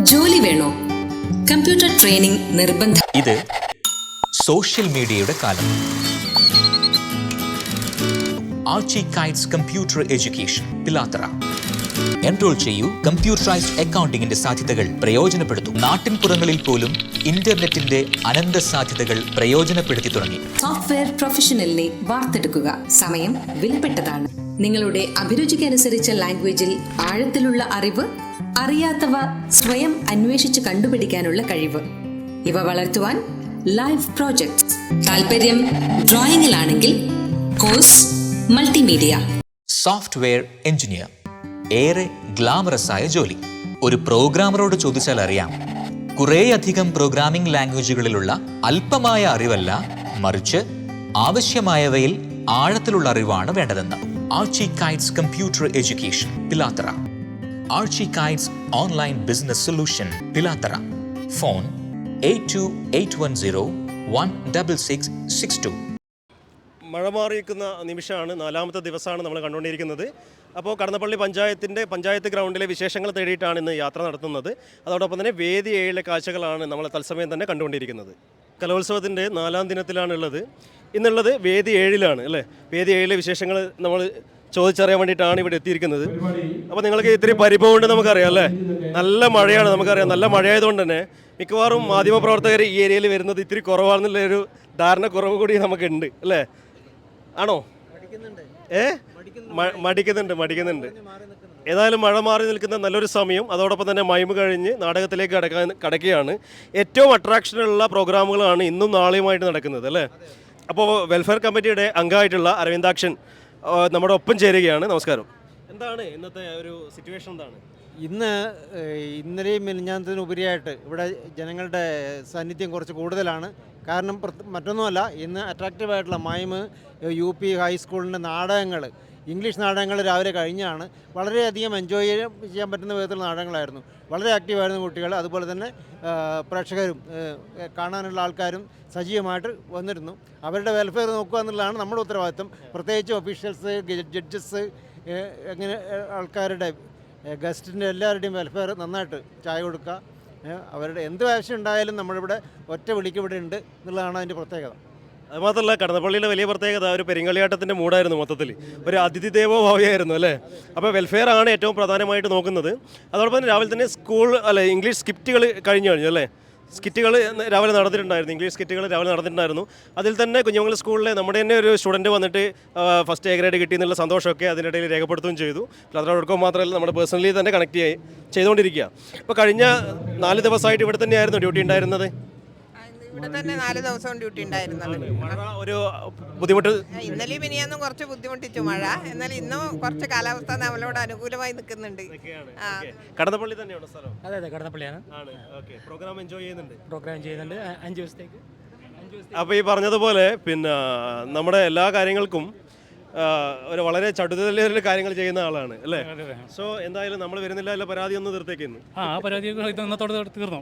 ജോലി വേണോ? Computer training നിർബന്ധം. ഇത് സോഷ്യൽ മീഡിയയുടെ കാലം. Archie Kites computer education Pilathara. Enrol ചെയ്യൂ കമ്പ്യൂട്ടറൈസ്ഡ് അക്കൗണ്ടിങ്ങിന്റെ സാധ്യതകൾ പ്രയോജനപ്പെടുത്തും. നാട്ടിൻ പുറങ്ങളിൽ പോലും ഇന്റർനെറ്റിന്റെ അനന്ത സാധ്യതകൾ പ്രയോജനപ്പെടുത്തി തുടങ്ങി. സോഫ്റ്റ്വെയർ പ്രൊഫഷണലിനെ വാർത്തെടുക്കുക സമയം വിലപ്പെട്ടതാണ്. നിങ്ങളുടെ അഭിരുചിക്കനുസരിച്ച ലാംഗ്വേജിൽ ആഴത്തിലുള്ള അറിവ് അറിയാത്തവ സ്വയം അന്വേഷിച്ച് കണ്ടുപിടിക്കാനുള്ള കഴിവ്. ഇവ വളർത്തുവാൻ ലൈഫ് പ്രോജക്ട്സ് താല്പര്യം ഡ്രോയിങ്ങിലാണെങ്കിൽ കോഴ്സ് മൾട്ടിമീഡിയ. Software engineer. ഏറെ ഗ്ലാമറസ് ആയ ജോലി. ഒരു പ്രോഗ്രാമറോട് ചോദിച്ചാൽ അറിയാം. കുറേയധികം പ്രോഗ്രാമിംഗ് ലാംഗ്വേജുകളിലുള്ള അല്പമായ അറിവല്ല മറിച്ച് ആവശ്യമായവയിൽ ആഴത്തിലുള്ള അറിവാണ് വേണ്ടതെന്ന്. Archie Kites computer education Pilathara Archie Kites online business solution Pilathara phone eight two eight one zero one double six six two. മഴ മാറിയിരിക്കുന്ന നിമിഷമാണ് നാലാമത്തെ ദിവസമാണ് നമ്മൾ കണ്ടുകൊണ്ടിരിക്കുന്നത്. അപ്പോൾ കടന്നപ്പള്ളി പഞ്ചായത്തിന്റെ പഞ്ചായത്ത് ഗ്രൗണ്ടിലെ വിശേഷങ്ങൾ തേടിയിട്ടാണ് ഇന്ന് യാത്ര നടത്തുന്നത്. അതോടൊപ്പം തന്നെ വേദി ഏഴിലെ കാഴ്ചകളാണ് നമ്മൾ തത്സമയം തന്നെ കണ്ടുകൊണ്ടിരിക്കുന്നത്. കലോത്സവത്തിന്റെ നാലാം ദിനത്തിലാണുള്ളത്. ഇന്നുള്ളത് വേദി ഏഴിലാണ് അല്ലേ? വേദി ഏഴിലെ വിശേഷങ്ങൾ നമ്മൾ ചോദിച്ചറിയാൻ വേണ്ടിയിട്ടാണ് ഇവിടെ എത്തിയിരിക്കുന്നത്. അപ്പോൾ നിങ്ങൾക്ക് ഇത്തിരി പരിഭവം ഉണ്ട് നമുക്കറിയാം അല്ലേ? നല്ല മഴയാണ് നമുക്കറിയാം. നല്ല മഴയായതുകൊണ്ട് തന്നെ മിക്കവാറും മാധ്യമപ്രവർത്തകർ ഈ ഏരിയയിൽ വരുന്നത് ഇത്തിരി കുറവാണെന്നുള്ള ഒരു ധാരണ കുറവ് കൂടി നമുക്കുണ്ട് അല്ലേ? ആണോ? ഏ? മടിക്കുന്നുണ്ട് മടിക്കുന്നുണ്ട്. ഏതായാലും മഴ മാറി നിൽക്കുന്ന നല്ലൊരു സമയം. അതോടൊപ്പം തന്നെ മൈമ് കഴിഞ്ഞ് നാടകത്തിലേക്ക് കടക്കാൻ കടക്കുകയാണ്. ഏറ്റവും അട്രാക്ഷനുള്ള പ്രോഗ്രാമുകളാണ് ഇന്നും നാളെയുമായിട്ട് നടക്കുന്നത് അല്ലേ? അപ്പോൾ വെൽഫെയർ കമ്മിറ്റിയുടെ അംഗമായിട്ടുള്ള അരവിന്ദാക്ഷൻ നമ്മുടെ ഒപ്പം ചേരുകയാണ്. നമസ്കാരം. എന്താണ് ഇന്നത്തെ ഒരു സിറ്റുവേഷൻ എന്താണ്? ഇന്ന് ഇന്നലെയും മിനിഞ്ഞാന്നതിനും ഉപരിയായിട്ട് ഇവിടെ ജനങ്ങളുടെ സാന്നിധ്യം കുറച്ച് കൂടുതലാണ്. കാരണം മറ്റൊന്നുമല്ല ഇന്ന് അട്രാക്റ്റീവായിട്ടുള്ള മൈമ് യു പി ഹൈസ്കൂളിന്റെ നാടകങ്ങൾ ഇംഗ്ലീഷ് നാടകങ്ങൾ രാവിലെ കഴിഞ്ഞാണ് വളരെയധികം എൻജോയ് ചെയ്യാൻ പറ്റുന്ന വിധത്തിലുള്ള നാടകങ്ങളായിരുന്നു. വളരെ ആക്റ്റീവായിരുന്നു കുട്ടികൾ. അതുപോലെ തന്നെ പ്രേക്ഷകരും കാണാനുള്ള ആൾക്കാരും സജീവമായിട്ട് വന്നിരുന്നു. അവരുടെ വെൽഫെയർ നോക്കുക എന്നുള്ളതാണ് നമ്മുടെ ഉത്തരവാദിത്വം. പ്രത്യേകിച്ച് ഒഫീഷ്യൽസ് ജഡ്ജസ് അങ്ങനെ ആൾക്കാരുടെ ഗസ്റ്റിന്റെ എല്ലാവരുടെയും വെൽഫെയർ നന്നായിട്ട് ചായ കൊടുക്കുക. അവരുടെ എന്ത് ആവശ്യം ഉണ്ടായാലും നമ്മളിവിടെ ഒറ്റ വിളിക്ക് ഇവിടെ ഉണ്ട് എന്നുള്ളതാണ് അതിന്റെ പ്രത്യേകത. അത് മാത്രമല്ല കടന്നപ്പള്ളിയിലെ വലിയ പ്രത്യേകത ഒരു പെരിങ്കളിയാട്ടത്തിന്റെ മൂടായിരുന്നു മൊത്തത്തിൽ ഒരു അതിഥി ദേവോ ഭാവിയായിരുന്നു അല്ലേ? അപ്പോൾ വെൽഫെയർ ആണ് ഏറ്റവും പ്രധാനമായിട്ട് നോക്കുന്നത്. അതോടൊപ്പം തന്നെ രാവിലെ തന്നെ സ്കൂൾ അല്ലെ ഇംഗ്ലീഷ് സ്കിപ്റ്റുകൾ കഴിഞ്ഞു കഴിഞ്ഞു അല്ലേ? സ്കിറ്റുകൾ രാവിലെ നടന്നിട്ടുണ്ടായിരുന്നു ഇംഗ്ലീഷ് സ്കിറ്റുകൾ രാവിലെ നടന്നിട്ടുണ്ടായിരുന്നു. അതിൽ തന്നെ കുഞ്ഞുങ്ങൾ സ്കൂളിലെ നമ്മുടെ തന്നെ ഒരു സ്റ്റുഡന്റ് വന്നിട്ട് ഫസ്റ്റ് എ ഗ്രേഡ് കിട്ടി എന്നുള്ള സന്തോഷമൊക്കെ അതിനിടയിൽ രേഖപ്പെടുത്തുകയും ചെയ്തു. അതോടൊപ്പം മാത്രമല്ല നമ്മുടെ പേഴ്സണലി തന്നെ കണക്ട് ചെയ്ത് ചെയ്തുകൊണ്ടിരിക്കുക. അപ്പോൾ കഴിഞ്ഞ നാല് ദിവസമായിട്ട് ഇവിടെ തന്നെയായിരുന്നു ഡ്യൂട്ടി ഉണ്ടായിരുന്നത്. ഇവിടെ തന്നെ നാല് ദിവസവും ഡ്യൂട്ടി മഴ ഒരു ബുദ്ധിമുട്ട്. ഇന്നലെയും ഇനിയൊന്നും കുറച്ച് ബുദ്ധിമുട്ടിച്ചു മഴ. എന്നാൽ ഇന്നും കുറച്ച് കാലാവസ്ഥ നമ്മളോട് അനുകൂലമായി നിൽക്കുന്നുണ്ട്. ആ. കടന്നപ്പള്ളി തന്നെയാണ് സ്ഥലം? അതെ അതെ കടന്നപ്പള്ളിയാണ്. ആണ്. ഓക്കെ. പ്രോഗ്രാം എൻജോയ് ചെയ്യുന്നുണ്ട്. പ്രോഗ്രാം ചെയ്യുന്നുണ്ട്. അ- അഞ്ച് ദിവസത്തേക്ക്. അഞ്ച് ദിവസത്തേക്ക്. അപ്പോൾ ഈ പറഞ്ഞതുപോലെ പിന്നെ നമ്മുടെ എല്ലാ കാര്യങ്ങൾക്കും ഒരു വളരെ ചടുതലേറിയ കാര്യങ്ങൾ ചെയ്യുന്ന ആളാണ് അല്ലേ? സോ എന്തായാലും നമ്മൾ വരുന്നില്ല അല്ല പരാതി ഒന്ന് തീർത്തേക്കുന്നു ആ ആ പരാതി ഇന്നത്തോടെ തീർന്നു.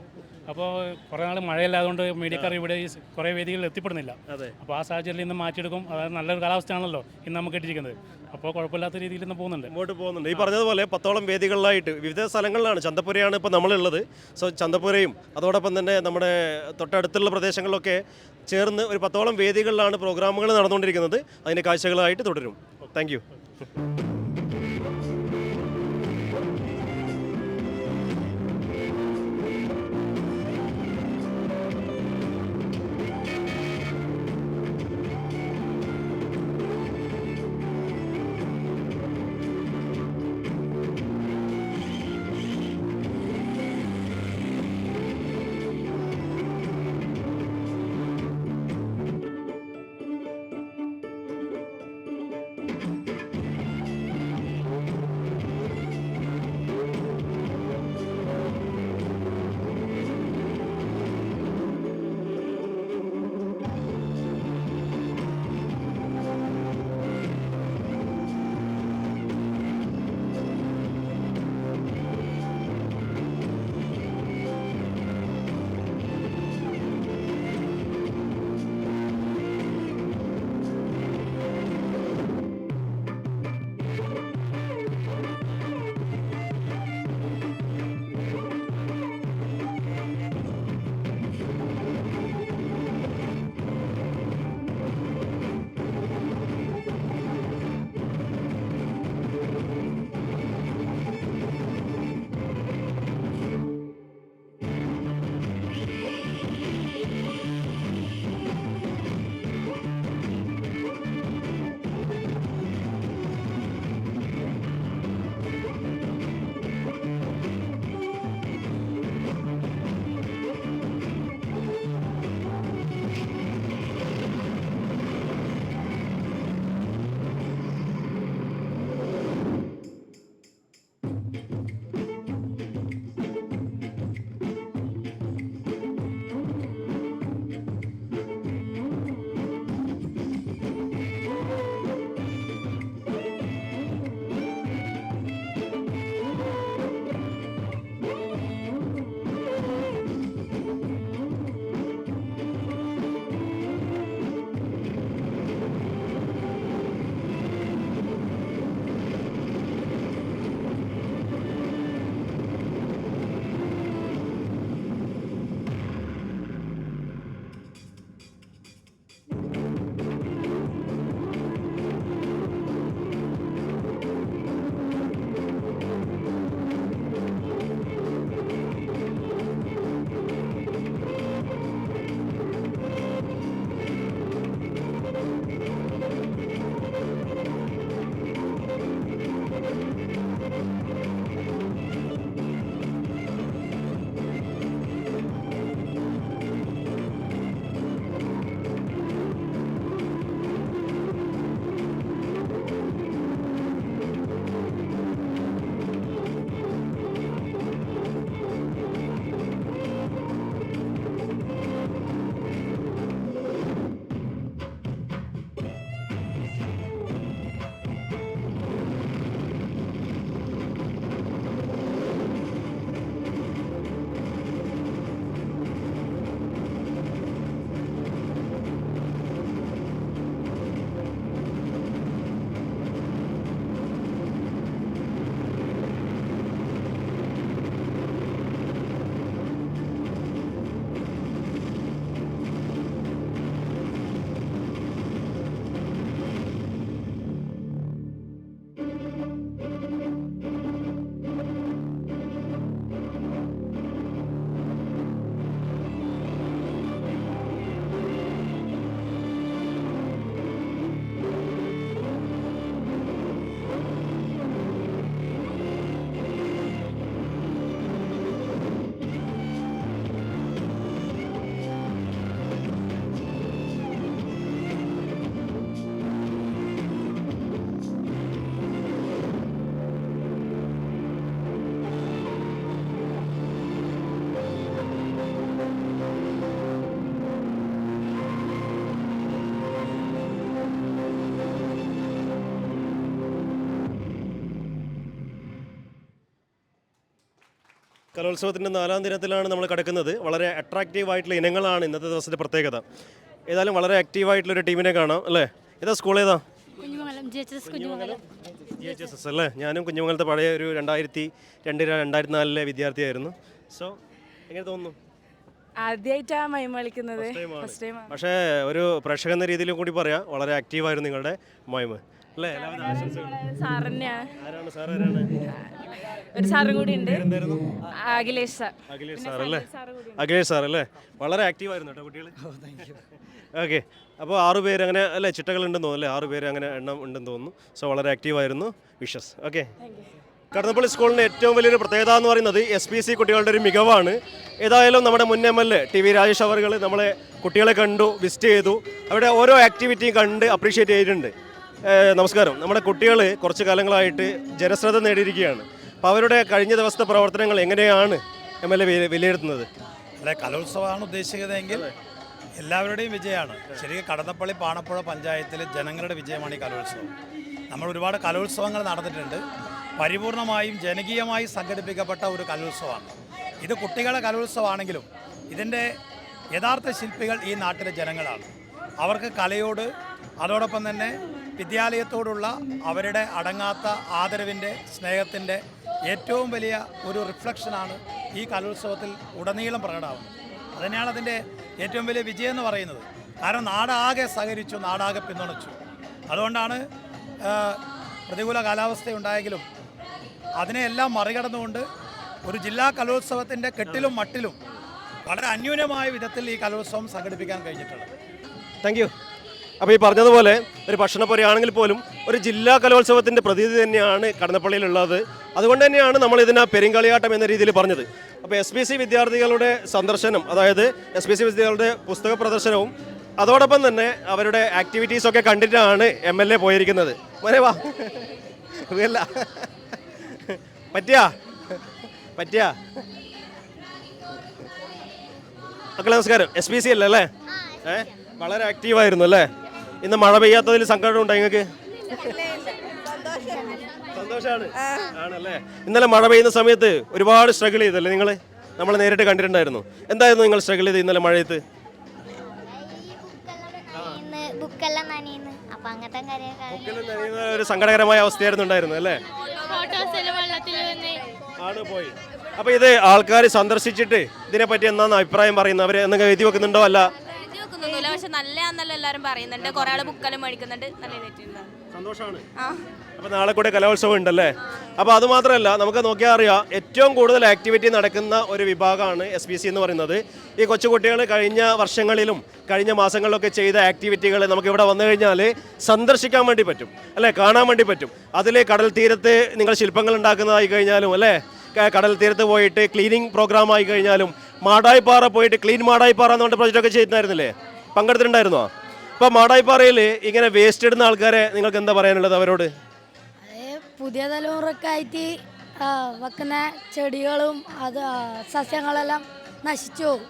അപ്പോൾ കുറേ നാൾ മഴയില്ലാതുകൊണ്ട് മീഡിയക്കാർ ഇവിടെ കുറേ വേദികളിൽ എത്തിപ്പെടുന്നില്ല. അതെ. അപ്പോൾ ആ സാഹചര്യത്തിൽ ഇന്ന് മാറ്റിയെടുക്കും. അതായത് നല്ലൊരു കാലാവസ്ഥയാണല്ലോ ഇന്ന് നമുക്ക് ഇട്ടിരിക്കുന്നത് അപ്പോൾ കുഴപ്പമില്ലാത്ത രീതിയിൽ ഇന്ന് പോകുന്നുണ്ട്. മുമ്പോട്ട് പോകുന്നുണ്ട്. ഈ പറഞ്ഞതുപോലെ പത്തോളം വേദികളിലായിട്ട് വിവിധ സ്ഥലങ്ങളിലാണ് ചന്തപ്പുരയാണ് ഇപ്പോൾ നമ്മളുള്ളത്. സോ ചന്തപ്പുരയും അതോടൊപ്പം തന്നെ നമ്മുടെ തൊട്ടടുത്തുള്ള പ്രദേശങ്ങളിലൊക്കെ ചേർന്ന് ഒരു പത്തോളം വേദികളിലാണ് പ്രോഗ്രാമുകൾ നടന്നുകൊണ്ടിരിക്കുന്നത്. അതിന്റെ കാഴ്ചകളായിട്ട് തുടരും. താങ്ക് കലോത്സവത്തിന്റെ നാലാം ദിനത്തിലാണ് നമ്മൾ കിടക്കുന്നത്. വളരെ അട്രാക്റ്റീവ് ആയിട്ടുള്ള ഇനങ്ങളാണ് ഇന്നത്തെ ദിവസത്തെ പ്രത്യേകത. ഏതായാലും വളരെ ആക്റ്റീവ് ആയിട്ടുള്ള ഒരു ടീമിനെ കാണാം അല്ലേ? ഏതാ സ്കൂൾ ഏതാ? Kunhimangalam G H S S അല്ലേ? ഞാനും കുഞ്ഞുമംഗലത്തെ പഴയ ഒരു രണ്ടായിരത്തി രണ്ട് രണ്ടായിരത്തി നാലിലെ വിദ്യാർത്ഥിയായിരുന്നു. സോ എങ്ങനെ തോന്നുന്നു? ആദ്യമായിട്ടാണ് മൈമ കളിക്കുന്നത്. ഫസ്റ്റ് ടൈം പക്ഷേ ഒരു പ്രേക്ഷക എന്ന രീതിയിലും കൂടി പറയാം. വളരെ ആക്റ്റീവായിരുന്നു നിങ്ങളുടെ മൈമ്. അല്ലേ? ആരാണ് സാർ? ആരാണ്? ഒരു സാറും കൂടി ഉണ്ട്. എന്തായിരുന്നു അഖിലേഷ് സാർ. അഖിലേഷ് സാർ അല്ലേ? അഖിലേഷ് സാർ അല്ലേ? വളരെ ആക്റ്റീവ് ആയിരുന്നു കേട്ടോ കുട്ടികൾ ഓക്കെ അപ്പോൾ ആറ് പേര് അങ്ങനെ അല്ലേ ചിട്ടകൾ ഉണ്ടെന്ന് തോന്നുന്നു അല്ലേ? ആറ് പേര് അങ്ങനെ എണ്ണം ഉണ്ടെന്ന് തോന്നുന്നു. സോ വളരെ ആക്റ്റീവ് ആയിരുന്നു. വിഷസ് ഓക്കെ കടന്നപ്പള്ളി സ്കൂളിന്റെ ഏറ്റവും വലിയൊരു പ്രത്യേകത എന്ന് പറയുന്നത് എസ് പി സി കുട്ടികളുടെ ഒരു മികവാണ്. ഏതായാലും നമ്മുടെ മുൻ M L A T V Rajesh അവർ നമ്മളെ കുട്ടികളെ കണ്ടു വിസിറ്റ് ചെയ്തു. അവിടെ ഓരോ ആക്ടിവിറ്റിയും കണ്ട് അപ്രീഷിയേറ്റ് ചെയ്തിട്ടുണ്ട്. നമസ്കാരം. നമ്മുടെ കുട്ടികൾ കുറച്ച് കാലങ്ങളായിട്ട് ജനശ്രദ്ധ നേടിയിരിക്കുകയാണ്. അപ്പോൾ അവരുടെ കഴിഞ്ഞ ദിവസത്തെ പ്രവർത്തനങ്ങൾ എങ്ങനെയാണ് എം എൽ എ വിലയിരുത്തുന്നത്? അല്ലെ കലോത്സവമാണ് ഉദ്ദേശിക്കുന്നതെങ്കിൽ എല്ലാവരുടെയും വിജയമാണ്. ശരിക്കും കടന്നപ്പള്ളി പാണപ്പുഴ പഞ്ചായത്തിലെ ജനങ്ങളുടെ വിജയമാണ് ഈ കലോത്സവം. നമ്മൾ ഒരുപാട് കലോത്സവങ്ങൾ നടന്നിട്ടുണ്ട്. പരിപൂർണമായും ജനകീയമായി സംഘടിപ്പിക്കപ്പെട്ട ഒരു കലോത്സവമാണ്. ഇത് കുട്ടികളെ കലോത്സവമാണെങ്കിലും ഇതിന്റെ യഥാർത്ഥ ശില്പികൾ ഈ നാട്ടിലെ ജനങ്ങളാണ്. അവർക്ക് കലയോട് അതോടൊപ്പം തന്നെ വിദ്യാലയത്തോടുള്ള അവരുടെ അടങ്ങാത്ത ആദരവിന്റെ സ്നേഹത്തിന്റെ ഏറ്റവും വലിയ ഒരു റിഫ്ലക്ഷനാണ് ഈ കലോത്സവത്തിൽ ഉടനീളം പ്രകടമാവുന്നത്. അതിനാണ് അതിന്റെ ഏറ്റവും വലിയ വിജയം എന്ന് പറയുന്നത്. കാരണം നാടാകെ സഹകരിച്ചു നാടാകെ പിന്തുണച്ചു. അതുകൊണ്ടാണ് പ്രതികൂല കാലാവസ്ഥയുണ്ടായെങ്കിലും അതിനെയെല്ലാം മറികടന്നുകൊണ്ട് ഒരു ജില്ലാ കലോത്സവത്തിന്റെ കെട്ടിലും മട്ടിലും വളരെ അന്യൂനമായ വിധത്തിൽ ഈ കലോത്സവം സംഘടിപ്പിക്കാൻ കഴിഞ്ഞിട്ടുള്ളത്. താങ്ക് അപ്പോൾ ഈ പറഞ്ഞതുപോലെ ഒരു ഭക്ഷണപ്പുരയാണെങ്കിൽ പോലും ഒരു ജില്ലാ കലോത്സവത്തിന്റെ പ്രതീതി തന്നെയാണ് കടന്നപ്പള്ളിയിലുള്ളത്. അതുകൊണ്ട് തന്നെയാണ് നമ്മൾ ഇതിനെ പെരിങ്കളിയാട്ടം എന്ന രീതിയിൽ പറഞ്ഞത്. അപ്പോൾ എസ് പി സി വിദ്യാർത്ഥികളുടെ സന്ദർശനം അതായത് എസ് പി സി വിദ്യാർത്ഥികളുടെ പുസ്തക പ്രദർശനവും അതോടൊപ്പം തന്നെ അവരുടെ ആക്ടിവിറ്റീസൊക്കെ കണ്ടിട്ടാണ് എം എൽ എ പോയിരിക്കുന്നത്. മോനെ വാ. സുഖല്ല. പറ്റിയാ? പറ്റിയാ? മക്കളെ നമസ്കാരം. എസ് പി സി അല്ലേ അല്ലേ? ഏ? വളരെ ആക്റ്റീവായിരുന്നു അല്ലേ? ഇന്ന് മഴ പെയ്യാത്തതിൽ സങ്കടം ഉണ്ടോ നിങ്ങൾക്ക് സന്തോഷമാണ് ആണല്ലേ? ഇന്നലെ മഴ പെയ്യുന്ന സമയത്ത് ഒരുപാട് സ്ട്രഗിൾ ചെയ്തല്ലേ നിങ്ങൾ നമ്മൾ നേരിട്ട് കണ്ടിട്ടുണ്ടായിരുന്നു. എന്തായിരുന്നു നിങ്ങൾ സ്ട്രഗിൾ ചെയ്ത് ഇന്നലെ മഴയത്ത്? ഒരു സങ്കടകരമായ അവസ്ഥയായിരുന്നു ഉണ്ടായിരുന്നു അല്ലേ? ആണ് പോയി. അപ്പൊ ഇത് ആൾക്കാർ സന്ദർശിച്ചിട്ട് ഇതിനെ പറ്റി എന്താണ് അഭിപ്രായം പറയുന്നത് അവർ എന്തെങ്കിലും എഴുതി വെക്കുന്നുണ്ടോ? അല്ല. എഴുതി വെക്കുന്നൊന്നുമില്ല പക്ഷെ നല്ലതാന്നല്ല എല്ലാവരും പറയുന്നുണ്ട്. കുറെ ആൾ ബുക്കെല്ലാം മേടിക്കുന്നുണ്ട്. നല്ല ഇതായിട്ടുണ്ട് സന്തോഷമാണ്. അപ്പൊ അപ്പോൾ നാളെ കൂടെ കലോത്സവം ഉണ്ടല്ലേ? അപ്പോൾ അത് മാത്രമല്ല നമുക്ക് നോക്കിയാൽ അറിയാം ഏറ്റവും കൂടുതൽ ആക്ടിവിറ്റി നടക്കുന്ന ഒരു വിഭാഗമാണ് എസ് ബി സി എന്ന് പറയുന്നത്. ഈ കൊച്ചുകുട്ടികൾ കഴിഞ്ഞ വർഷങ്ങളിലും കഴിഞ്ഞ മാസങ്ങളിലൊക്കെ ചെയ്ത ആക്ടിവിറ്റികൾ നമുക്ക് ഇവിടെ വന്നു കഴിഞ്ഞാൽ സന്ദർശിക്കാൻ വേണ്ടി പറ്റും അല്ലേ? കാണാൻ വേണ്ടി പറ്റും. അതിൽ കടൽ തീരത്ത് നിങ്ങൾ ശില്പങ്ങൾ ഉണ്ടാക്കുന്നതായി കഴിഞ്ഞാലും അല്ലേ? കടൽ തീരത്ത് പോയിട്ട് ക്ലീനിങ് പ്രോഗ്രാം ആയി കഴിഞ്ഞാലും മാടായിപ്പാറ പോയിട്ട് ക്ലീൻ മാടായിപ്പാറ എന്ന് പറഞ്ഞ പ്രൊജക്റ്റ് ഒക്കെ ചെയ്തിട്ടുണ്ടായിരുന്നില്ലേ? പങ്കെടുത്തിട്ടുണ്ടായിരുന്നോ? അപ്പോൾ മാടായിപ്പാറയിൽ ഇങ്ങനെ വേസ്റ്റ് ഇടുന്ന ആൾക്കാരെ നിങ്ങൾക്ക് എന്താ പറയാനുള്ളത് അവരോട്? പുതിയ തലമുറക്കായിട്ട് വെക്കുന്ന ചെടികളും അത് സസ്യങ്ങളെല്ലാം നശിച്ചു പോകും.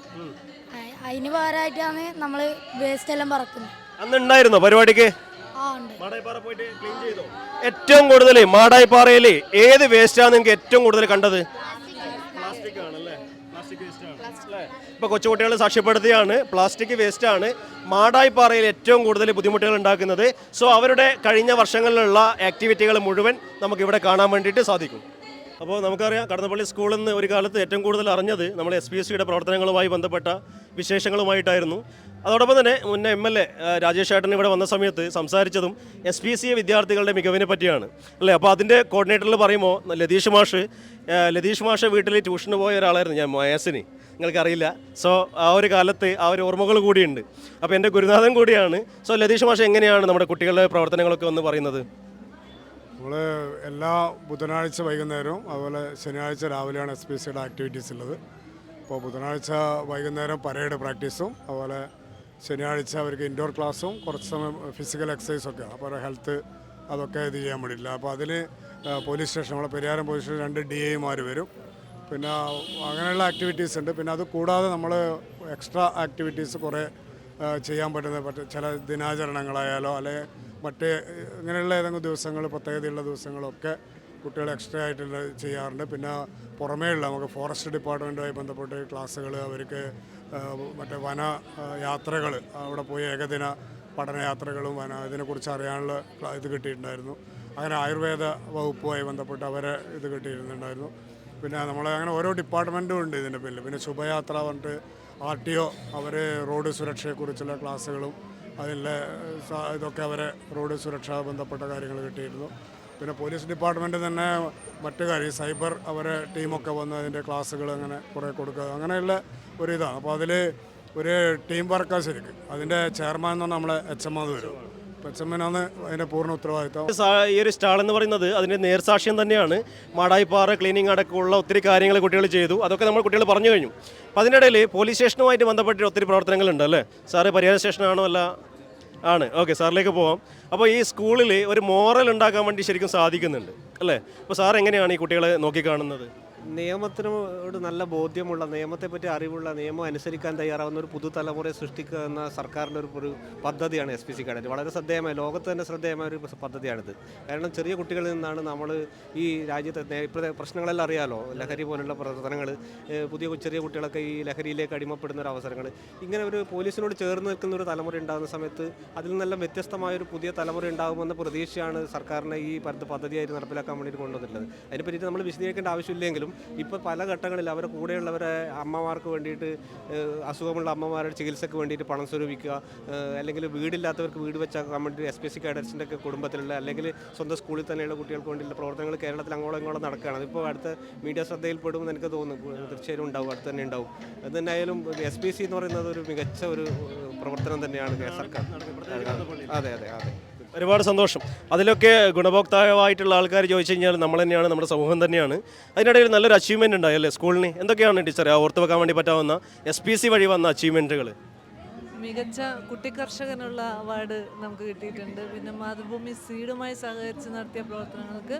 അതിന് പകരമായിട്ടാണ് നമ്മൾ വേസ്റ്റ് എല്ലാം പറക്കുന്നത്. അന്ന് ഉണ്ടായിരുന്നോ പരിപാടിക്ക് ഏറ്റവും കൂടുതൽ മാടായിപ്പാറയിൽ ഏത് വേസ്റ്റാണ് നിങ്ങൾക്ക് ഏറ്റവും കൂടുതൽ കണ്ടത്? പ്ലാസ്റ്റിക് ആണല്ലേ? ആണ് ഇപ്പൊ കൊച്ചുകുട്ടികൾ സാക്ഷ്യപ്പെടുത്തിയാണ്. പ്ലാസ്റ്റിക് വേസ്റ്റാണ് മാടായിപ്പാറയിൽ ഏറ്റവും കൂടുതൽ ബുദ്ധിമുട്ടുകൾ ഉണ്ടാക്കുന്നത്. സോ അവരുടെ കഴിഞ്ഞ വർഷങ്ങളിലുള്ള ആക്ടിവിറ്റികൾ മുഴുവൻ നമുക്കിവിടെ കാണാൻ വേണ്ടിയിട്ട് സാധിക്കും. അപ്പോൾ നമുക്കറിയാം കടന്നപ്പള്ളി സ്കൂളിൽ നിന്ന് ഒരു കാലത്ത് ഏറ്റവും കൂടുതൽ അറിഞ്ഞത് നമ്മൾ എസ് പി എസ് സിയുടെ പ്രവർത്തനങ്ങളുമായി ബന്ധപ്പെട്ട വിശേഷങ്ങളുമായിട്ടായിരുന്നു. അതോടൊപ്പം തന്നെ മുന്നേ എം എൽ എ രാജേഷ് ഏട്ടൻ ഇവിടെ വന്ന സമയത്ത് സംസാരിച്ചതും എസ് പി സി വിദ്യാർത്ഥികളുടെ മികവിനെ പറ്റിയാണ്. അല്ലേ? അപ്പോൾ അതിന്റെ കോർഡിനേറ്ററിൽ പറയുമ്പോൾ ലതീഷ് മാഷ് ലതീഷ് മാഷ് വീട്ടിൽ ട്യൂഷന് പോയ ഒരാളായിരുന്നു ഞാൻ മയാസിന് നിങ്ങൾക്കറിയില്ല. സോ ആ ഒരു കാലത്ത് ആ ഒരു ഓർമ്മകൾ കൂടിയുണ്ട്. അപ്പോൾ എന്റെ ഗുരുനാഥൻ കൂടിയാണ്. സോ ലതീഷ് മാഷ എങ്ങനെയാണ് നമ്മുടെ കുട്ടികളുടെ പ്രവർത്തനങ്ങളൊക്കെ ഒന്ന് പറയുന്നത്? നമ്മൾ എല്ലാ ബുധനാഴ്ച വൈകുന്നേരവും അതുപോലെ ശനിയാഴ്ച രാവിലെയാണ് എസ് പി സിയുടെ ആക്ടിവിറ്റീസ് ഉള്ളത്. അപ്പോൾ ബുധനാഴ്ച വൈകുന്നേരം പരേഡ് പ്രാക്ടീസും അതുപോലെ ശനിയാഴ്ച അവർക്ക് ഇൻഡോർ ക്ലാസ്സും കുറച്ച് സമയം ഫിസിക്കൽ എക്സസൈസൊക്കെ അപ്പോൾ ഹെൽത്ത് അതൊക്കെ ഇത് ചെയ്യാൻ വേണ്ടിയിട്ടില്ല. അപ്പോൾ അതിൽ പോലീസ് സ്റ്റേഷൻ നമ്മളെ പെരിയാരം പോലീസ് സ്റ്റേഷൻ രണ്ട് ഡി ഐമാർ വരും. പിന്നെ അങ്ങനെയുള്ള ആക്ടിവിറ്റീസ് ഉണ്ട്. പിന്നെ അത് കൂടാതെ നമ്മൾ എക്സ്ട്രാ ആക്ടിവിറ്റീസ് കുറേ ചെയ്യാൻ പറ്റുന്ന പറ്റ ചില ദിനാചരണങ്ങളായാലോ അല്ലെങ്കിൽ മറ്റ് ഇങ്ങനെയുള്ള ഏതെങ്കിലും ദിവസങ്ങൾ പ്രത്യേകതയുള്ള ദിവസങ്ങളൊക്കെ കുട്ടികൾ എക്സ്ട്രാ ആയിട്ടുള്ള ചെയ്യാറുണ്ട്. പിന്നെ പുറമേ ഉള്ള നമുക്ക് ഫോറസ്റ്റ് ഡിപ്പാർട്ട്മെന്റുമായി ബന്ധപ്പെട്ട് ക്ലാസ്സുകൾ അവർക്ക് മറ്റേ വന യാത്രകൾ അവിടെ പോയി ഏകദിന പഠനയാത്രകളും വന ഇതിനെക്കുറിച്ച് അറിയാനുള്ള ഇത് കിട്ടിയിട്ടുണ്ടായിരുന്നു. അങ്ങനെ ആയുർവേദ വകുപ്പുമായി ബന്ധപ്പെട്ട് അവരെ ഇത് കിട്ടിയിരുന്നുണ്ടായിരുന്നു പിന്നെ നമ്മളെ അങ്ങനെ ഓരോ ഡിപ്പാർട്ട്മെന്റും ഉണ്ട് ഇതിന്റെ പിന്നിൽ. പിന്നെ ശുഭയാത്ര പറഞ്ഞിട്ട് ആർ ടി ഒ അവർ റോഡ് സുരക്ഷയെക്കുറിച്ചുള്ള ക്ലാസ്സുകളും അതിലെ ഇതൊക്കെ അവരെ റോഡ് സുരക്ഷ ബന്ധപ്പെട്ട കാര്യങ്ങൾ കിട്ടിയിരുന്നു. പിന്നെ പോലീസ് ഡിപ്പാർട്ട്മെന്റ് തന്നെ മറ്റു കാര്യം സൈബർ അവരെ ടീമൊക്കെ വന്ന് അതിന്റെ ക്ലാസ്സുകൾ അങ്ങനെ കുറേ കൊടുക്കുക അങ്ങനെയുള്ള ഒരു ഇതാണ് അപ്പോൾ അതിൽ ഒരു ടീം വർക്കേഴ്സ് ശരിക്കും. അതിന്റെ ചെയർമാൻ എന്ന് പറഞ്ഞാൽ നമ്മളെ എച്ച് എം വരും എച്ച് എമ്മിനാണ് അതിന്റെ പൂർണ ഉത്തരവാദിത്തം ഈ ഒരു സ്റ്റാൾ എന്ന് പറയുന്നത് അതിന്റെ നേർസാക്ഷ്യം തന്നെയാണ്. മാടായിപ്പാറ ക്ലീനിങ് അടക്കമുള്ള ഒത്തിരി കാര്യങ്ങൾ കുട്ടികൾ ചെയ്തു. അതൊക്കെ നമ്മൾ കുട്ടികൾ പറഞ്ഞു കഴിഞ്ഞു. അപ്പോൾ അതിനിടയിൽ പോലീസ് സ്റ്റേഷനുമായിട്ട് ബന്ധപ്പെട്ട് ഒത്തിരി പ്രവർത്തനങ്ങളുണ്ട് അല്ലേ? സാറ് പരിഹാര സ്റ്റേഷനാണോ അല്ല? ആണ്. ഓക്കെ സാറിലേക്ക് പോവാം. അപ്പോൾ ഈ സ്കൂളിൽ ഒരു മോറൽ ഉണ്ടാക്കാൻ വേണ്ടി ശരിക്കും സാധിക്കുന്നുണ്ട് അല്ലേ? അപ്പോൾ സാർ എങ്ങനെയാണ് ഈ കുട്ടികളെ നോക്കിക്കാണുന്നത്? നിയമത്തിനോട് നല്ല ബോധ്യമുള്ള നിയമത്തെപ്പറ്റി അറിവുള്ള നിയമം അനുസരിക്കാൻ തയ്യാറാവുന്ന ഒരു പുതുതലമുറയെ സൃഷ്ടിക്കുക എന്ന സർക്കാരിന്റെ ഒരു ഒരു പദ്ധതിയാണ് എസ് പി സി കാഡറ്റ്. വളരെ ശ്രദ്ധേയമായ ലോകത്ത് തന്നെ ശ്രദ്ധേയമായ ഒരു പദ്ധതിയാണിത്. കാരണം ചെറിയ കുട്ടികളിൽ നിന്നാണ് നമ്മൾ ഈ രാജ്യത്തെ ഇപ്പോഴത്തെ പ്രശ്നങ്ങളെല്ലാം അറിയാലോ? ലഹരി പോലുള്ള പ്രവർത്തനങ്ങൾ പുതിയ ചെറിയ കുട്ടികളൊക്കെ ഈ ലഹരിയിലേക്ക് അടിമപ്പെടുന്ന ഒരു അവസരങ്ങൾ. ഇങ്ങനെ ഒരു പോലീസിനോട് ചേർന്ന് നിൽക്കുന്ന ഒരു തലമുറ ഉണ്ടാകുന്ന സമയത്ത് അതിൽ നിന്നെല്ലാം വ്യത്യസ്തമായ ഒരു പുതിയ തലമുറ ഉണ്ടാകുമെന്ന പ്രതീക്ഷയാണ് സർക്കാരിനെ ഈ പദ്ധ- പദ്ധതിയായിട്ട് നടപ്പിലാക്കാൻ വേണ്ടിയിട്ട് കൊണ്ടുവന്നിട്ടുള്ളത്. അതിനെപ്പറ്റി നമ്മൾ വിശദീകരിക്കേണ്ട ആവശ്യമില്ലെങ്കിലും ഇപ്പോൾ പല ഘട്ടങ്ങളിൽ അവരുടെ കൂടെയുള്ളവരെ അമ്മമാർക്ക് വേണ്ടിയിട്ട് അസുഖമുള്ള അമ്മമാരുടെ ചികിത്സയ്ക്ക് വേണ്ടിയിട്ട് പണം സ്വരൂപിക്കുക അല്ലെങ്കിൽ വീടില്ലാത്തവർക്ക് വീട് വെച്ചാക്കാൻ കമ്മ്യൂണിറ്റി എസ് പി സി കേഡറ്റ്സിന്റെ ഒക്കെ കുടുംബത്തിലുള്ള അല്ലെങ്കിൽ സ്വന്തം സ്കൂളിൽ തന്നെയുള്ള കുട്ടികൾക്ക് വേണ്ടിയുള്ള പ്രവർത്തനങ്ങൾ കേരളത്തിൽ അങ്ങോളം ഇങ്ങോളം നടക്കുകയാണ്. അതിപ്പോൾ അടുത്ത മീഡിയ ശ്രദ്ധയിൽപ്പെടുമെന്ന് എനിക്ക് തോന്നുന്നു. തീർച്ചയായും ഉണ്ടാവും അടുത്ത് തന്നെ ഉണ്ടാവും. അത് തന്നെ ആയാലും എസ് പി സി എന്ന് പറയുന്നത് ഒരു മികച്ച ഒരു പ്രവർത്തനം തന്നെയാണ് സർക്കാർ. അതെ അതെ അതെ. ഒരുപാട് സന്തോഷം. അതിലൊക്കെ ഗുണഭോക്താവായിട്ടുള്ള ആൾക്കാർ ചോദിച്ചു കഴിഞ്ഞാൽ നമ്മൾ തന്നെയാണ് നമ്മുടെ സമൂഹം തന്നെയാണ്. അതിനിടയിൽ നല്ലൊരു അച്ചീവ്മെന്റ് ഉണ്ടായി അല്ലേ സ്കൂളിന്? എന്തൊക്കെയാണ് ടീച്ചർ ഓർത്ത് വെക്കാൻ വേണ്ടി പറ്റാവുന്ന എസ് പി സി വഴി വന്ന അച്ചീവ്മെന്റുകൾ മികച്ച കുട്ടി കർഷകനുള്ള അവാർഡ് നമുക്ക് കിട്ടിയിട്ടുണ്ട്. പിന്നെ മാതൃഭൂമി സീഡുമായി സഹകരിച്ച് നടത്തിയ പ്രവർത്തനങ്ങൾക്ക്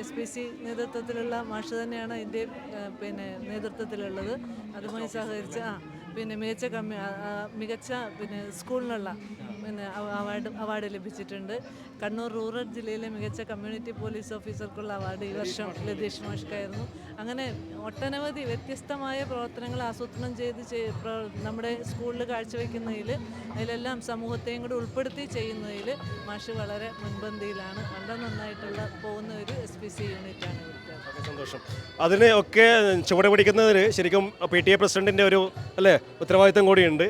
എസ് പി സി നേതൃത്വത്തിലുള്ള മാഷ് തന്നെയാണ് ഇതിന്റെ പിന്നെ നേതൃത്വത്തിലുള്ളത്. അതുമായി സഹകരിച്ച് ആ പിന്നെ മികച്ച കമ്മി മികച്ച പിന്നെ സ്കൂളിനുള്ള പിന്നെ അവാർഡ് അവാർഡ് ലഭിച്ചിട്ടുണ്ട്. കണ്ണൂർ റൂറൽ ജില്ലയിലെ മികച്ച കമ്മ്യൂണിറ്റി പോലീസ് ഓഫീസർക്കുള്ള അവാർഡ് ഈ വർഷം ലതീഷ് മാഷ്ക്കായിരുന്നു. അങ്ങനെ ഒട്ടനവധി വ്യത്യസ്തമായ പ്രവർത്തനങ്ങൾ ആസൂത്രണം ചെയ്ത് നമ്മുടെ സ്കൂളിൽ കാഴ്ചവെക്കുന്നതിൽ അതിലെല്ലാം സമൂഹത്തെയും കൂടി ഉൾപ്പെടുത്തി ചെയ്യുന്നതിൽ മാഷ് വളരെ മുൻപന്തിയിലാണ്. വളരെ നന്നായിട്ടുള്ള പോകുന്ന ഒരു എസ് പി സി യൂണിറ്റാണ് സന്തോഷം. അതിനെ ഒക്കെ ചുവട് പിടിക്കുന്നതിന് ശരിക്കും പി ടി എ പ്രസിഡന്റിന്റെ ഒരു അല്ലേ ഉത്തരവാദിത്തം കൂടിയുണ്ട്.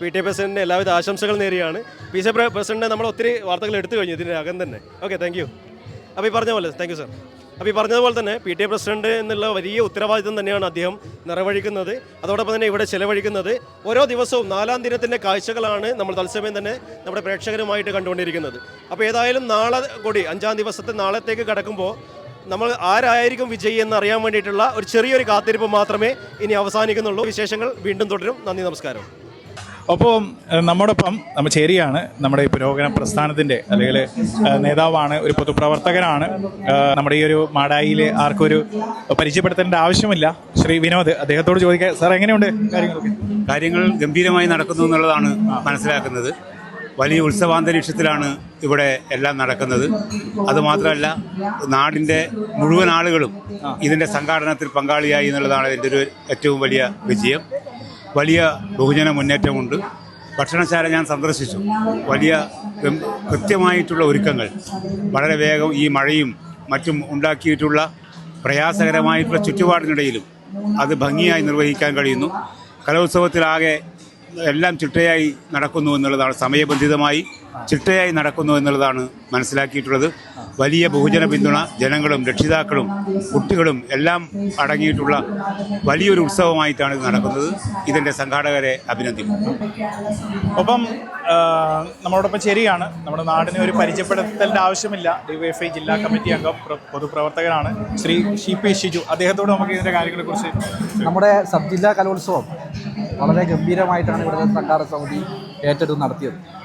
പി ടി എ പ്രസിഡന്റിന് എല്ലാവിധ ആശംസകൾ നേരിയാണ് പി സി പ്രസിഡന്റ് നമ്മൾ ഒത്തിരി വാർത്തകൾ എടുത്തു കഴിഞ്ഞു ഇതിനകം തന്നെ. ഓക്കെ താങ്ക് യു അപ്പോൾ ഈ പറഞ്ഞ പോലെ താങ്ക് യു സാർ അപ്പോൾ ഈ പറഞ്ഞതുപോലെ തന്നെ പി ടി എ പ്രസിഡന്റ് എന്നുള്ള വലിയ ഉത്തരവാദിത്തം തന്നെയാണ് അദ്ദേഹം നിറവഴിക്കുന്നത്. അതോടൊപ്പം തന്നെ ഇവിടെ ചെലവഴിക്കുന്നത് ഓരോ ദിവസവും നാലാം ദിനത്തിന്റെ കാഴ്ചകളാണ് നമ്മൾ തത്സമയം തന്നെ നമ്മുടെ പ്രേക്ഷകരുമായിട്ട് കണ്ടുകൊണ്ടിരിക്കുന്നത്. അപ്പോൾ ഏതായാലും നാളെ കൂടി അഞ്ചാം ദിവസത്തെ നാളത്തേക്ക് കടക്കുമ്പോൾ നമ്മൾ ആരായിരിക്കും വിജയി എന്ന് അറിയാൻ വേണ്ടിയിട്ടുള്ള ഒരു ചെറിയൊരു കാത്തിരിപ്പ് മാത്രമേ ഇനി അവസാനിക്കുന്നുള്ളൂ. വിശേഷങ്ങൾ വീണ്ടും തുടരും. നന്ദി നമസ്കാരം. അപ്പോൾ നമ്മോടൊപ്പം നമ്മൾ ചേരിയാണ് നമ്മുടെ ഈ പുരോഗമന പ്രസ്ഥാനത്തിന്റെ അല്ലെങ്കിൽ നേതാവാണ് ഒരു പൊതുപ്രവർത്തകനാണ്. നമ്മുടെ ഈ ഒരു മാടായിയിലെ ആർക്കൊരു ഒരു പരിചയപ്പെടുത്തേണ്ട ആവശ്യമില്ല. ശ്രീ വിനോദ് അദ്ദേഹത്തോട് ചോദിക്കാൻ സാർ എങ്ങനെയുണ്ട് കാര്യങ്ങളൊക്കെ? കാര്യങ്ങൾ ഗംഭീരമായി നടക്കുന്നു എന്നുള്ളതാണ് മനസ്സിലാക്കുന്നത്. വലിയ ഉത്സവാന്തരീക്ഷത്തിലാണ് ഇവിടെ എല്ലാം നടക്കുന്നത്. അതുമാത്രമല്ല നാടിന്റെ മുഴുവൻ ആളുകളും ഇതിന്റെ സംഘാടനത്തിൽ പങ്കാളിയായി എന്നുള്ളതാണ് ഇതിന്റെ ഒരു ഏറ്റവും വലിയ വിജയം. വലിയ ബഹുജന മുന്നേറ്റമുണ്ട്. ഭക്ഷണശാല ഞാൻ സന്ദർശിച്ചു. വലിയ കൃത്യമായിട്ടുള്ള ഒരുക്കങ്ങൾ. വളരെ വേഗം ഈ മഴയും മറ്റും ഉണ്ടാക്കിയിട്ടുള്ള പ്രയാസകരമായിട്ടുള്ള ചുറ്റുപാടിനിടയിലും അത് ഭംഗിയായി നിർവഹിക്കാൻ കഴിയുന്നു. കലോത്സവത്തിലാകെ എല്ലാം ചിട്ടയായി നടക്കുന്നു എന്നുള്ളതാണ് സമയബന്ധിതമായി ചിട്ടയായി നടക്കുന്നു എന്നുള്ളതാണ് മനസ്സിലാക്കിയിട്ടുള്ളത്. വലിയ ബഹുജന പിന്തുണ ജനങ്ങളും രക്ഷിതാക്കളും കുട്ടികളും എല്ലാം അടങ്ങിയിട്ടുള്ള വലിയൊരു ഉത്സവമായിട്ടാണ് ഇത് നടക്കുന്നത്. ഇതിന്റെ സംഘാടകരെ അഭിനന്ദിക്കുന്നു. ഒപ്പം നമ്മളോടൊപ്പം ശരിയാണ് നമ്മുടെ നാടിനെ ഒരു പരിചയപ്പെടുത്തേണ്ട ആവശ്യമില്ല. ഡിവൈഎഫ്ഐ ജില്ലാ കമ്മിറ്റി അംഗം പ്ര- പൊതുപ്രവർത്തകനാണ് ശ്രീ ഷി പി ഷിജു. അദ്ദേഹത്തോട് നമുക്ക് ഇതിന്റെ കാര്യങ്ങളെക്കുറിച്ച് നമ്മുടെ സബ് ജില്ലാ കലോത്സവം വളരെ ഗംഭീരമായിട്ടാണ് ഇവിടുത്തെ സംഘാടക സമിതി ഏറ്റെടുത്ത് നടത്തിയത്.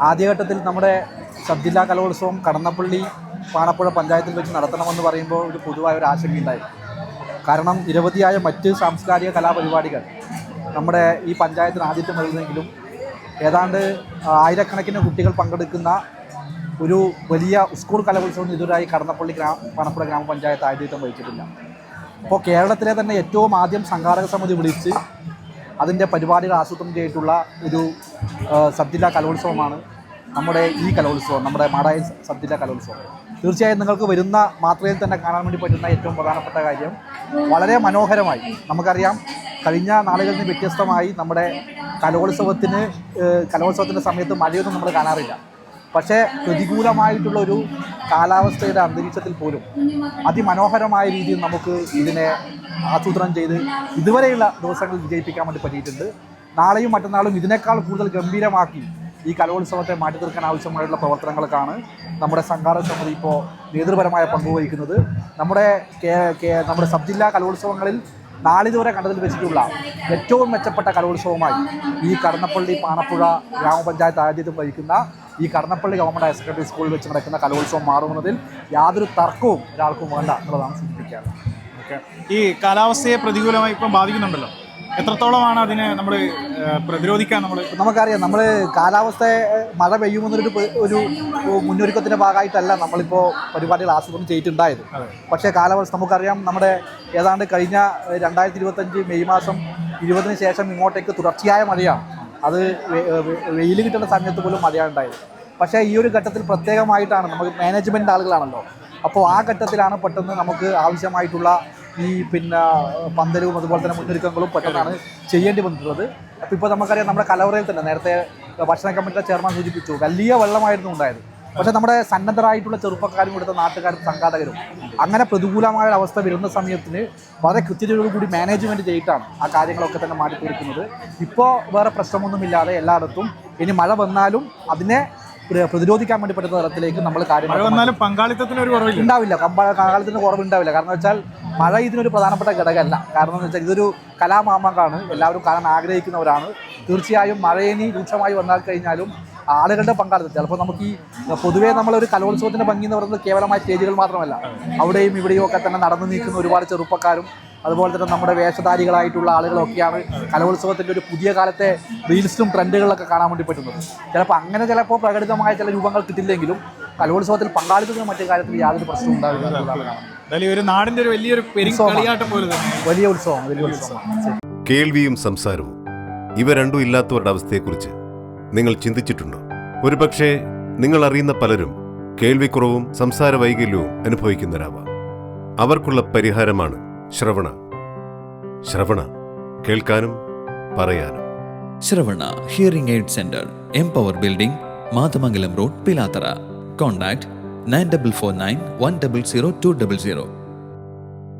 ആദ്യഘട്ടത്തിൽ നമ്മുടെ സബ് ജില്ലാ കലോത്സവം കടന്നപ്പള്ളി പാണപ്പുഴ പഞ്ചായത്തിൽ വെച്ച് നടത്തണമെന്ന് പറയുമ്പോൾ ഒരു പൊതുവായ ഒരു ആശങ്കയുണ്ടായിരുന്നു കാരണം നിരവധിയായ മറ്റ് സാംസ്കാരിക കലാപരിപാടികൾ നമ്മുടെ ഈ പഞ്ചായത്തിന് ആദ്യത്തെ നൽകുന്നെങ്കിലും ഏതാണ്ട് ആയിരക്കണക്കിന് കുട്ടികൾ പങ്കെടുക്കുന്ന ഒരു വലിയ സ്കൂൾ കലോത്സവം ഇതുവരായി കടന്നപ്പള്ളി ഗ്രാമ പണപ്പുഴ ഗ്രാമപഞ്ചായത്ത് ആദ്യമായിട്ടും വഹിച്ചിട്ടില്ല. അപ്പോൾ കേരളത്തിലെ തന്നെ ഏറ്റവും ആദ്യം സംഘാടക സമിതി വിളിച്ച് അതിന്റെ പരിപാടികൾ ആസൂത്രണം ചെയ്തിട്ടുള്ള ഒരു സബ് ജില്ലാ കലോത്സവമാണ് നമ്മുടെ ഈ കലോത്സവം നമ്മുടെ മാടായി സബ് ജില്ലാ കലോത്സവം. തീർച്ചയായും നിങ്ങൾക്ക് വരുന്ന മാത്രയിൽ തന്നെ കാണാൻ വേണ്ടി പറ്റുന്ന ഏറ്റവും പ്രധാനപ്പെട്ട കാര്യം വളരെ മനോഹരമായി നമുക്കറിയാം കഴിഞ്ഞ നാളുകളിൽ നിന്ന് വ്യത്യസ്തമായി നമ്മുടെ കലോത്സവത്തിന് കലോത്സവത്തിന്റെ സമയത്ത് മഴയൊന്നും നമ്മൾ കാണാറില്ല. പക്ഷേ പ്രതികൂലമായിട്ടുള്ള ഒരു കാലാവസ്ഥയുടെ അന്തരീക്ഷത്തിൽ പോലും അതിമനോഹരമായ രീതിയിൽ നമുക്ക് ഇതിനെ ആസൂത്രണം ചെയ്ത് ഇതുവരെയുള്ള ദിവസങ്ങളിൽ വിജയിപ്പിക്കാൻ വേണ്ടി പറ്റിയിട്ടുണ്ട്. നാളെയും മറ്റന്നാളും ഇതിനേക്കാൾ കൂടുതൽ ഗംഭീരമാക്കി ഈ കലോത്സവത്തെ മാറ്റി തീർക്കാൻ ആവശ്യമായിട്ടുള്ള പ്രവർത്തനങ്ങൾക്കാണ് നമ്മുടെ സംഘാടക സമിതി ഇപ്പോൾ നേതൃപരമായ പങ്കുവഹിക്കുന്നത്. നമ്മുടെ നമ്മുടെ സബ് ജില്ലാ കലോത്സവങ്ങളിൽ നാളിതുവരെ കണ്ടതിൽ വെച്ചിട്ടുള്ള ഏറ്റവും മെച്ചപ്പെട്ട കലോത്സവമായി ഈ കടന്നപ്പള്ളി പാണപ്പുഴ ഗ്രാമപഞ്ചായത്ത് ആദ്യത്തും വഹിക്കുന്ന ഈ കടന്നപ്പള്ളി ഗവൺമെന്റ് ഹയർ സെക്കൻഡറി സ്കൂളിൽ വെച്ച് നടക്കുന്ന കലോത്സവം മാറുന്നതിൽ യാതൊരു തർക്കവും ഒരാൾക്കും വേണ്ട എന്നുള്ളതാണ് സൂചിപ്പിക്കാറ്. ഓക്കെ ഈ കാലാവസ്ഥയെ പ്രതികൂലമായി ഇപ്പം ബാധിക്കുന്നുണ്ടല്ലോ. എത്രത്തോളമാണ് അതിനെ നമ്മൾ പ്രതിരോധിക്കാൻ നമ്മൾ നമുക്കറിയാം നമ്മൾ കാലാവസ്ഥയെ മഴ പെയ്യുമെന്നൊരു ഒരു മുന്നൊരുക്കത്തിന്റെ ഭാഗമായിട്ടല്ല നമ്മളിപ്പോൾ പരിപാടികൾ ആസൂത്രണം ചെയ്തിട്ടുണ്ടായത്. പക്ഷേ കാലാവസ്ഥ നമുക്കറിയാം നമ്മുടെ ഏതാണ്ട് കഴിഞ്ഞ രണ്ടായിരത്തി ഇരുപത്തഞ്ച് മെയ് മാസം ഇരുപതിന് ശേഷം ഇങ്ങോട്ടേക്ക് തുടർച്ചയായ മഴയാണ്. അത് വെയിൽ കിട്ടുന്ന സമയത്ത് പോലും മഴയാണ് ഉണ്ടായത്. പക്ഷേ ഈ ഒരു ഘട്ടത്തിൽ പ്രത്യേകമായിട്ടാണ് നമുക്ക് മാനേജ്മെന്റ് ആളുകളാണല്ലോ. അപ്പോൾ ആ ഘട്ടത്തിലാണ് പെട്ടെന്ന് നമുക്ക് ആവശ്യമായിട്ടുള്ള ഈ പിന്നെ പന്തലും അതുപോലെ തന്നെ മുന്നൊരുക്കങ്ങളും പെട്ടെന്നാണ് ചെയ്യേണ്ടി വന്നിട്ടുള്ളത്. അപ്പോൾ ഇപ്പോൾ നമുക്കറിയാം നമ്മുടെ കലവറയിൽ തന്നെ നേരത്തെ ഭക്ഷണ കമ്മിറ്റിയുടെ ചെയർമാൻ സൂചിപ്പിച്ചു വലിയ വെള്ളമായിരുന്നു ഉണ്ടായത്. പക്ഷേ നമ്മുടെ സന്നദ്ധരായിട്ടുള്ള ചെറുപ്പക്കാരും ഇവിടുത്തെ നാട്ടുകാരും സംഘാടകരും അങ്ങനെ പ്രതികൂലമായ അവസ്ഥ വരുന്ന സമയത്തിന് വളരെ കൃത്യതയോടുകൂടി മാനേജ്മെന്റ് ചെയ്തിട്ടാണ് ആ കാര്യങ്ങളൊക്കെ തന്നെ മാറ്റി തീർക്കുന്നത് ഇപ്പോൾ വേറെ പ്രശ്നമൊന്നുമില്ലാതെ എല്ലായിടത്തും ഇനി മഴ വന്നാലും അതിനെ പ്രതിരോധിക്കാൻ വേണ്ടി പറ്റുന്ന തരത്തിലേക്ക് നമ്മൾ കാര്യങ്ങൾ പങ്കാളിത്തത്തിന് ഒരു കുറവില്ല. ഉണ്ടാവില്ല. കുറവുണ്ടാവില്ല. കാരണം വെച്ചാൽ മഴ ഇതിനൊരു പ്രധാനപ്പെട്ട ഘടകമല്ല. കാരണം എന്ന് വെച്ചാൽ ഇതൊരു കലാമാമാക്കാണ് എല്ലാവരും കാണാൻ ആഗ്രഹിക്കുന്നവരാണ്. തീർച്ചയായും മഴയിനി രൂക്ഷമായി വന്നാൽ കഴിഞ്ഞാലും ആളുകളുടെ പങ്കാളിത്തം ചിലപ്പോൾ നമുക്ക് ഈ പൊതുവേ നമ്മളൊരു കലോത്സവത്തിന്റെ ഭംഗി എന്ന് പറയുന്നത് കേവലമായ സ്റ്റേജുകൾ മാത്രമല്ല. അവിടെയും ഇവിടെയും ഒക്കെ തന്നെ നടന്നു നീക്കുന്ന ഒരുപാട് ചെറുപ്പക്കാരും അതുപോലെ തന്നെ നമ്മുടെ വേഷധാരികളായിട്ടുള്ള ആളുകളൊക്കെയാണ് കലോത്സവത്തിന്റെ ഒരു പുതിയ കാലത്തെ റീൽസിലും ട്രെൻഡുകളിലൊക്കെ കാണാൻ വേണ്ടി പറ്റുന്നത്. ചിലപ്പോൾ അങ്ങനെ ചിലപ്പോൾ പ്രകടിതമായ ചില രൂപങ്ങൾ കിട്ടില്ലെങ്കിലും കലോത്സവത്തിൽ പങ്കാളിത്തത്തിന് മറ്റു കാര്യത്തിൽ യാതൊരു പ്രശ്നവും ഉണ്ടാവില്ല എന്നുള്ളതാണ് കാണുന്നത്. ഒരു നാടിന്റെ ഒരു വലിയൊരു വലിയ ഉത്സവം വലിയ ഉത്സവമാണ്. കേൾവിയും സംസാരവും. ഇവ രണ്ടും ഇല്ലാത്തവരുടെ അവസ്ഥയെക്കുറിച്ച് നിങ്ങൾ ചിന്തിച്ചിട്ടുണ്ടോ? ഒരുപക്ഷെ നിങ്ങൾ അറിയുന്ന പലരും കേൾവിക്കുറവും സംസാര വൈകല്യവും അനുഭവിക്കുന്നവരാവാം. അവർക്കുള്ള പരിഹാരമാണ് ശ്രവണ. ശ്രവണ കേൾക്കാനും പറയാനും. ശ്രവണ hearing aid centre M power building Mathamangalam road Pilathara. Contact nine double four nine one double zero two double zero